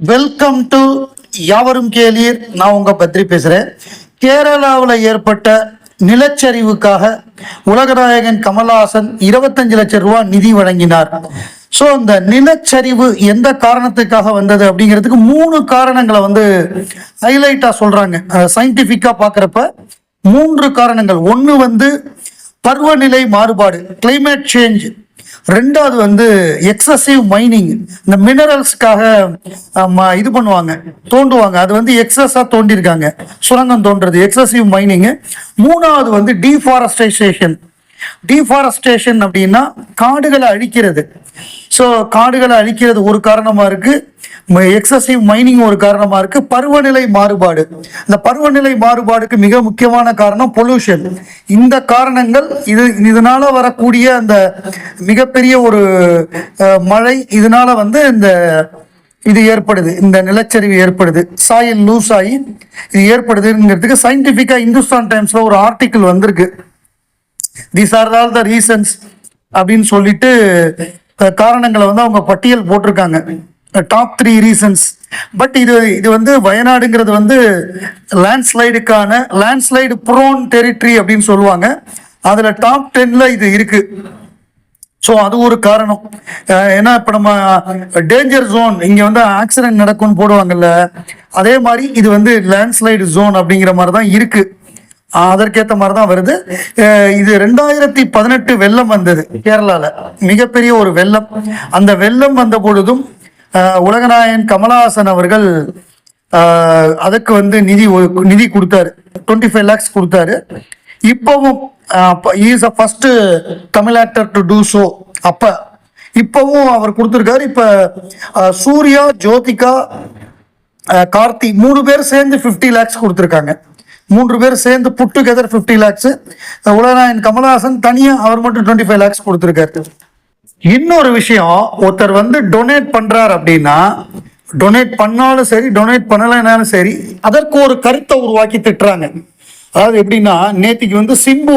Welcome to யாவரும் கேளீர். நான் உங்க பத்ரி பேசுறேன். கேரளாவில் ஏற்பட்ட நிலச்சரிவுக்காக உலகநாயகன் கமல்ஹாசன் இருபத்தஞ்சு லட்சம் ரூபாய் நிதி வழங்கினார். ஸோ இந்த நிலச்சரிவு எந்த காரணத்துக்காக வந்தது அப்படிங்கிறதுக்கு மூணு காரணங்களை வந்து ஹைலைட்டாக சொல்றாங்க. சயின்டிஃபிக்காக பார்க்குறப்ப மூன்று காரணங்கள். ஒன்று வந்து பருவநிலை மாறுபாடு கிளைமேட் சேஞ்ச் ரெண்டாவது வந்து எக்ஸசிவ் மைனிங் இந்த மினரல்ஸ்க்காக இது பண்ணுவாங்க தோண்டுவாங்க. அது வந்து எக்ஸஸாக தோண்டியிருக்காங்க சுரங்கம் தோன்றது எக்ஸசிவ் மைனிங்கு மூணாவது வந்து டீஃபாரஸ்டேஷன் டீஃபாரஸ்டேஷன் அப்படின்னா காடுகளை அழிக்கிறது. ஸோ காடுகளை அழிக்கிறது ஒரு காரணமாக இருக்குது எக்ஸசிவ் மைனிங் ஒரு காரணமாக இருக்குது பருவநிலை மாறுபாடு. இந்த பருவநிலை மாறுபாடுக்கு மிக முக்கியமான காரணம் பொல்யூஷன் இந்த காரணங்கள் இது இதனால் வரக்கூடிய அந்த மிகப்பெரிய ஒரு மழை இதனால் வந்து இந்த இது ஏற்படுது. இந்த நிலச்சரிவு ஏற்படுது. சாயில் லூஸ் ஆகி இது ஏற்படுதுங்கிறதுக்கு சயின்டிஃபிக்காக இந்துஸ்தான் டைம்ஸில் ஒரு ஆர்டிக்கிள் வந்திருக்கு. These are all the reasons அப்படின்னு சொல்லிட்டு காரணங்களை வந்து அவங்க பட்டியல் போட்டிருக்காங்க. டாப் த்ரீ ரீசன்ஸ் பட் இது இது வந்து வயநாடுங்கிறது வந்து லேண்ட்ஸ்லைடுக்கான லேண்ட்ஸ்லைடு ப்ரோன் டெரிட்டரி அப்படின்னு சொல்லுவாங்க. அதில் டாப் டென்ல இது இருக்கு. ஸோ அது ஒரு காரணம். ஏன்னா இப்போ நம்ம டேஞ்சர் ஜோன் இங்கே வந்து ஆக்சிடென்ட் நடக்கும்னு போடுவாங்கல்ல அதே மாதிரி இது வந்து லேண்ட்ஸ்லைடு ஜோன் அப்படிங்கிற மாதிரி தான் இருக்கு. அதற்கேற்ற மாதிரி தான் வருது. இது ரெண்டாயிரத்தி பதினெட்டு வெள்ளம் வந்தது கேரளாவில் மிகப்பெரிய ஒரு வெள்ளம். அந்த வெள்ளம் வந்த பொழுதும் உலகநாயன் கமலஹாசன் அவர்கள் அதுக்கு வந்து நிதி நிதி கொடுத்தாரு. டுவெண்ட்டி ஃபைவ் லேக்ஸ் கொடுத்தாரு. இப்போவும் is a first Tamil actor to do show அப்ப இப்போவும் அவர் கொடுத்துருக்காரு. இப்ப சூர்யா ஜோதிகா கார்த்தி மூணு பேர் சேர்ந்து ஃபிஃப்டி லேக்ஸ் கொடுத்துருக்காங்க. மூன்று பேர் சேர்ந்து put together fifty lakhs Ulaganayan Kamalahasan தனியாக அவர் மட்டும் டுவெண்ட்டி ஃபைவ் லேக்ஸ் கொடுத்துருக்காரு. இன்னொரு விஷயம் ஒருத்தர் வந்து டொனேட் பண்றார் அப்படின்னா டொனேட் பண்ணாலும் சரி டொனேட் பண்ணலைனாலும் சரி அதற்கு ஒரு கருத்தை உருவாக்கி திட்டுறாங்க. அதாவது எப்படின்னா நேத்திக்கு வந்து சிம்பு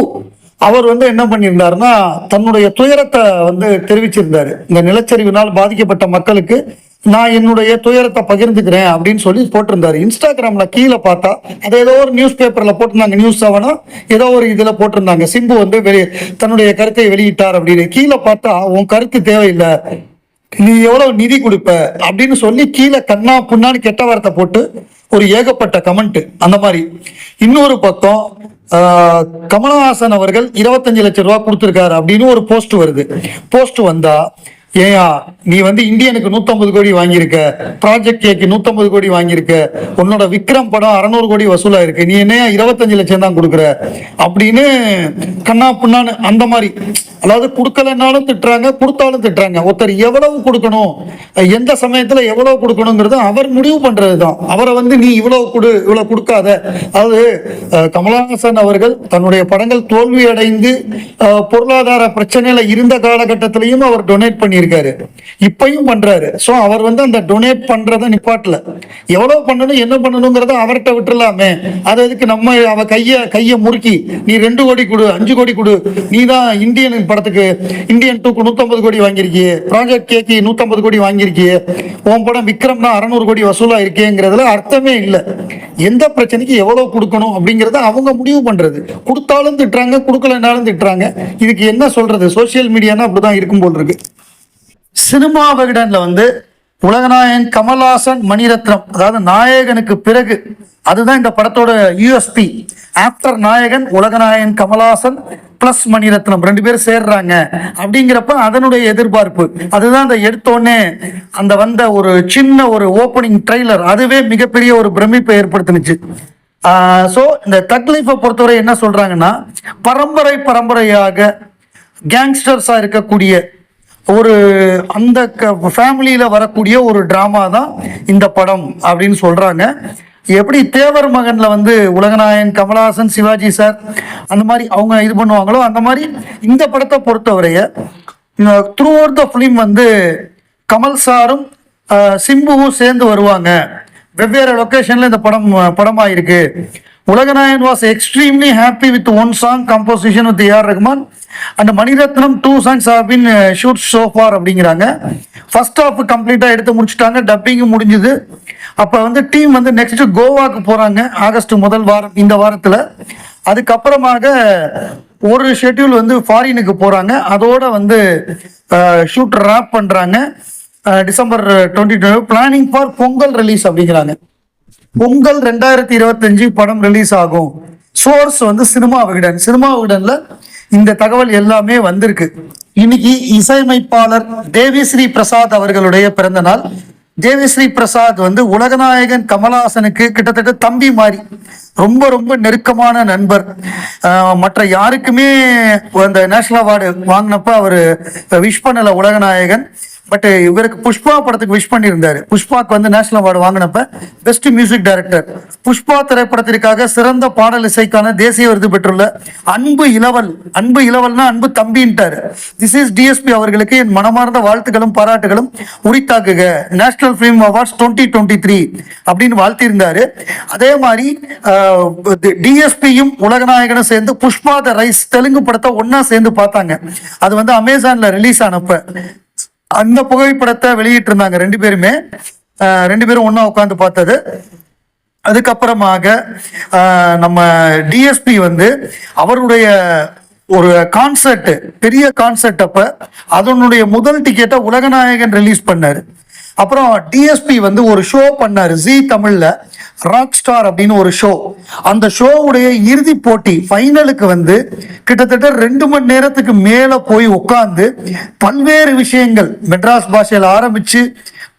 அவர் வந்து என்ன பண்ணியிருந்தாருன்னா தன்னுடைய துயரத்தை வந்து தெரிவிச்சிருந்தாரு. இந்த நிலச்சரிவினால் பாதிக்கப்பட்ட மக்களுக்கு நான் என்னுடைய துயரத்தை பகிர்ந்துக்கிறேன் அப்படின்னு சொல்லி போட்டிருந்தாரு. இன்ஸ்டாகிராம்ல கீழே பார்த்தா அது ஏதோ ஒரு நியூஸ் பேப்பர்ல போட்டிருந்தாங்க நியூஸ் செவனோ ஏதோ ஒரு இதுல போட்டிருந்தாங்க. சிம்பு வந்து வெளியே தன்னுடைய கருத்தை வெளியிட்டார் அப்படின்னு. கீழே பார்த்தா உன் கருத்து தேவையில்லை. நீ எவ்வளவு நிதி கொடுப்ப? அப்படின்னு சொல்லி கீழே கண்ணா புண்ணான்னு கெட்ட வார்த்தை போட்டு ஒரு ஏகப்பட்ட கமெண்ட் அந்த மாதிரி. இன்னொரு பக்கம் ஆஹ், கமலஹாசன் அவர்கள் இருபத்தஞ்சு லட்சம் ரூபாய் கொடுத்துருக்காரு அப்படின்னு ஒரு போஸ்ட் வருது. போஸ்ட் வந்தா ஏயா நீ வந்து இந்தியனுக்கு 150 கோடி வாங்கியிருக்க ப்ராஜெக்ட் ஏக்கு 150 கோடி வாங்கியிருக்க உன்னோட விக்ரம் படம் அறநூறு கோடி வசூலா இருக்கு நீ என்ன இருபத்தஞ்சு லட்சம் தான் கொடுக்குற? அப்படின்னு கண்ணா புண்ணான்னு அந்த மாதிரி அதாவது கொடுக்கலனாலும் திட்டுறாங்க கொடுத்தாலும் திட்டுறாங்க. ஒருத்தர் எவ்வளவு கொடுக்கணும் எந்த சமயத்துல எவ்வளவு கொடுக்கணுங்கிறது அவர் முடிவு பண்றது தான் அவரை வந்து நீ இவ்வளவு கொடு இவ்வளவு கொடுக்காத. அதாவது அஹ், கமலஹாசன் அவர்கள் தன்னுடைய படங்கள் தோல்வி அடைந்து பொருளாதார பிரச்சனையில இருந்த காலகட்டத்திலையும் அவர் டொனேட் பண்ணியிருக்காரு. இப்பையும் பண்றாரு. ஸோ அவர் வந்து அந்த டொனேட் பண்றதை நிப்பாட்டல. எவ்வளவு பண்ணணும் என்ன பண்ணணுங்கிறத அவர்கிட்ட விட்டுலாமே அது எதுக்கு நம்ம அவ கைய கைய முறுக்கி நீ ரெண்டு கோடி கொடு அஞ்சு கோடி கொடு. நீ தான் இந்தியன் படத்துக்கு இந்தியன் டூக்கு நூத்தம்பது கோடி வாங்கியிருக்கியே. ப்ராஜெக்ட் கேக்கு நூத்தம்பது கோடி வாங்கியிருக்கியே. உன் படம் விக்ரம்னா அறநூறு கோடி வசூலா இருக்கேங்கிறதுல அர்த்தமே இல்லை. எந்த பிரச்சனைக்கு எவ்வளவு கொடுக்கணும் அப்படிங்கறத அவங்க முடிவு பண்றது. கொடுத்தாலும் திட்டுறாங்க கொடுக்கலனாலும் திட்டுறாங்க. இதுக்கு என்ன சொல்றது? சோசியல் மீடியானா அப்படிதான் இருக்கும் போல் இருக்கு. சினிமா விகடன்ல வந்து உலகநாயகன் கமல்ஹாசன் மணிரத்னம் அதாவது நாயகனுக்கு பிறகு அதுதான் இந்த படத்தோட யூஎஸ்பி ஆஃப்டர் நாயகன் உலகநாயகன் கமல்ஹாசன் பிளஸ் மணிரத்னம் ரெண்டு பேரும் சேர்றாங்க. அப்படிங்கிறப்ப அதனுடைய எதிர்பார்ப்பு. அதுதான் அந்த எடுத்தோடனே அந்த வந்த ஒரு சின்ன ஒரு ஓப்பனிங் ட்ரெய்லர் அதுவே மிகப்பெரிய ஒரு பிரமிப்பை ஏற்படுத்தினுச்சு. ஸோ இந்த தக்லீஃபை பொறுத்தவரை என்ன சொல்றாங்கன்னா பரம்பரை பரம்பரையாக கேங்ஸ்டர்ஸாக இருக்கக்கூடிய ஒரு அந்த ஃபேமிலியில் வரக்கூடிய ஒரு ட்ராமா தான் இந்த படம் அப்படின்னு சொல்கிறாங்க எப்படி தேவர் மகனில் வந்து உலகநாயகன் கமலஹாசன் சிவாஜி சார் அந்த மாதிரி அவங்க இது பண்ணுவாங்களோ அந்த மாதிரி இந்த படத்தை பொறுத்தவரைய த்ரூ அவுட் த ஃபிலிம் வந்து கமல் சாரும் சிம்புவும் சேர்ந்து வருவாங்க. வெவ்வேறு லொக்கேஷனில் இந்த படம் படமாக இருக்குது Ulaganayan was extremely happy with one song composition with AR Rahman and Maniratnam two songs have been shoot so far அப்படிங்கிறாங்க. ஃபர்ஸ்ட் ஹாஃப் கம்ப்ளீட்டாக எடுத்து முடிச்சிட்டாங்க. டப்பிங்கும் முடிஞ்சுது. அப்போ வந்து டீம் வந்து நெக்ஸ்ட் கோவாக்கு போகிறாங்க ஆகஸ்ட் முதல் வாரம் இந்த வாரத்தில். அதுக்கப்புறமாக ஒரு ஷெட்யூல் வந்து ஃபாரினுக்கு போகிறாங்க அதோட வந்து ஷூட் ரேப் பண்ணுறாங்க December twenty twenty planning for Pongal release அப்படிங்கிறாங்க. பொங்கல் ரெண்டாயிரத்தி இருபத்தஞ்சு படம் ரிலீஸ் ஆகும். சோர்ஸ் வந்து சினிமா விகடன். சினிமா விகடனில் இந்த தகவல் எல்லாமே வந்திருக்கு. இன்னைக்கு இசையமைப்பாளர் தேவிஸ்ரீ பிரசாத் அவர்களுடைய பிறந்த நாள். தேவிஸ்ரீ பிரசாத் வந்து உலகநாயகன் கமலஹாசனுக்கு கிட்டத்தட்ட தம்பி மாதிரி ரொம்ப ரொம்ப நெருக்கமான நண்பர். ஆஹ் மற்ற யாருக்குமே அந்த நேஷனல் அவார்டு வாங்கினப்ப அவர் விஷ் பண்ணல உலகநாயகன். பட் இவருக்கு புஷ்பா படத்துக்கு விஷ் பண்ணியிருந்தாரு. புஷ்பாக்கு வந்து நேஷனல் அவார்டு வாங்கினப்ப பெஸ்ட் மியூசிக் டைரக்டர் புஷ்பா திரைப்படத்திற்காக சிறந்த பாடல் இசைக்கான தேசிய விருது பெற்றுள்ள அன்பு இளவல் அன்பு இளவல்னா அன்பு தம்பின்ட்டாரு. திஸ் இஸ் டிஎஸ்பி அவர்களுக்கு என் மனமார்ந்த வாழ்த்துக்களும் பாராட்டுகளும் உரித்தாக்குக. National film awards twenty twenty three அப்படின்னு வாழ்த்தியிருந்தாரு. அதே மாதிரி டிஎஸ்பியும் உலகநாயகனும் சேர்ந்து புஷ்பா த ரைஸ் தெலுங்கு படத்தை ஒன்னா சேர்ந்து பார்த்தாங்க. அது வந்து அமேசான்ல ரிலீஸ் ஆனப்ப. அந்த புகைப்படத்தை வெளியிட்டு இருந்தாங்க ரெண்டு பேருமே. ரெண்டு பேரும் ஒன்றா உட்காந்து பார்த்தது. அதுக்கப்புறமாக நம்ம டிஎஸ்பி வந்து அவருடைய ஒரு கான்சர்ட் பெரிய கான்சர்ட் அப்ப அதனுடைய முதல் டிக்கெட்டை உலகநாயகன் ரிலீஸ் பண்ணாரு. அப்புறம் டிஎஸ்பி வந்து ஒரு ஷோ பண்ணாரு ஜி தமிழ்ல. ராக் ஸ்டார் அப்படின்னு ஒரு ஷோ அந்த ஷோவுடைய இறுதி போட்டி ஃபைனலுக்கு வந்து கிட்டத்தட்ட ரெண்டு மணி நேரத்துக்கு மேல போய் உட்கார்ந்து பல்வேறு விஷயங்கள் மெட்ராஸ் பாஷையில் ஆரம்பிச்சு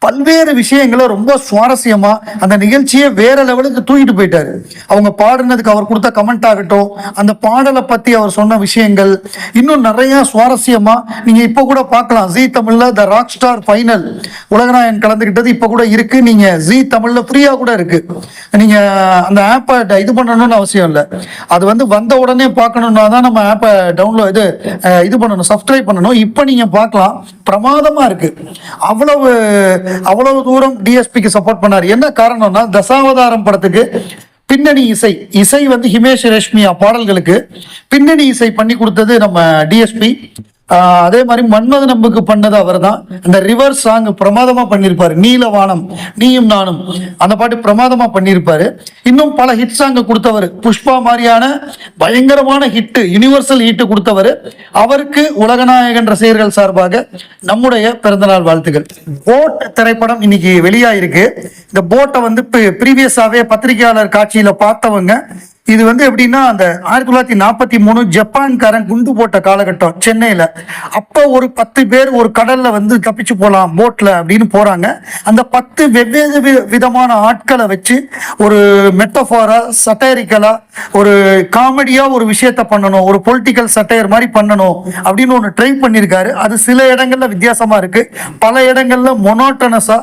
பல்வேறு விஷயங்களை ரொம்ப சுவாரஸ்யமா அந்த நிகழ்ச்சியை வேற லெவலுக்கு தூக்கிட்டு போயிட்டாரு. அவங்க பாடினதுக்கு அவர் கொடுத்த கமெண்ட் ஆகட்டும் அந்த பாடலை பத்தி அவர் சொன்ன விஷயங்கள் இன்னும் நிறைய சுவாரஸ்யமா நீங்க இப்ப கூட பார்க்கலாம். ஜி தமிழ்ல த ராக் ஸ்டார் ஃபைனல் உலகநாயகன் கலந்துகிட்டது இப்ப கூட இருக்கு. நீங்க ஜி தமிழ்ல ஃப்ரீயா கூட இருக்கு. நீங்க அந்த ஆப்பை இது பண்ணணும்னு அவசியம் இல்லை. அது வந்து வந்த உடனே பார்க்கணும்னா தான் நம்ம ஆப்பை டவுன்லோட் இது இது பண்ணணும் சப்ஸ்கிரைப் பண்ணணும். இப்போ நீங்க பார்க்கலாம். பிரமாதமா இருக்கு. அவ்வளவு அவ்வளவு தூரம் டிஎஸ்பிக்கு சப்போர்ட் பண்ணார். என்ன காரணம்னா தசாவதாரம் படத்துக்கு பின்னணி இசை இசை வந்து ஹிமேஷ் ரேஷ்மியா பாடல்களுக்கு பின்னணி இசை பண்ணி கொடுத்தது நம்ம டிஎஸ்பி அதே மாதிரி மன்மத நம்புக்கு பண்ணது அவர்தான். அந்த ரிவர் சாங் பிரமாதமாக பண்ணியிருப்பார் நீலவானம் நீயும் நானும். அந்த பாட்டு பிரமாதமாக பண்ணியிருப்பாரு இன்னும் பல ஹிட் சாங் கொடுத்தவர். புஷ்பா மாதிரியான பயங்கரமான ஹிட்டு யுனிவர்சல் ஹிட்டு கொடுத்தவர். அவருக்கு உலகநாயகன் ரசிகர்கள் சார்பாக நம்முடைய பிறந்தநாள் வாழ்த்துக்கள். போட் திரைப்படம் இன்னைக்கு வெளியாயிருக்கு. இந்த போட்டை வந்து ப்ரீவியஸாகவே பத்திரிகையாளர் காட்சியில் பார்த்தவங்க இது வந்து எப்படின்னா அந்த ஆயிரத்தி தொள்ளாயிரத்தி நாற்பத்தி மூணு ஜப்பான்காரன் குண்டு போட்ட காலகட்டம் சென்னையில. அப்ப ஒரு பத்து பேர் ஒரு கடல்ல வந்து தப்பிச்சு போலாம் போட்ல அப்படின்னு போறாங்க. அந்த பத்து வெவ்வேறு வி- விதமான ஆட்களை வச்சு ஒரு மெட்டஃபாரா சட்டரிக்கலா ஒரு காமெடியா ஒரு விஷயத்த பண்ணணும் ஒரு பொலிட்டிக்கல் சட்டையர் மாதிரி பண்ணணும் அப்படின்னு ஒன்று ட்ரை பண்ணியிருக்காரு அது சில இடங்கள்ல வித்தியாசமா இருக்கு. பல இடங்கள்ல மொனோட்டனஸா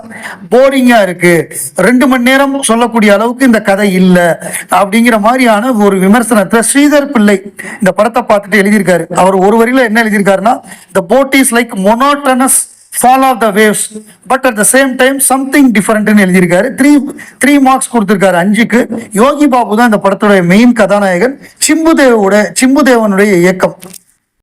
போரிங்கா இருக்கு. ரெண்டு மணி நேரம் சொல்லக்கூடிய அளவுக்கு இந்த கதை இல்லை அப்படிங்கிற மாதிரி மாதிரியான ஒரு விமர்சனத்தை ஸ்ரீதர் பிள்ளை இந்த படத்தை பார்த்துட்டு எழுதியிருக்காரு. அவர் ஒரு வரியில என்ன எழுதியிருக்காருன்னா the boat is like monotonous fall of the waves but at the same time something டிஃபரெண்ட்னு எழுதியிருக்காரு. த்ரீ த்ரீ மார்க்ஸ் கொடுத்திருக்காரு அஞ்சுக்கு. யோகி பாபு தான் இந்த படத்துடைய மெயின் கதாநாயகன். சிம்புதேவோட சிம்புதேவனுடைய இயக்கம்.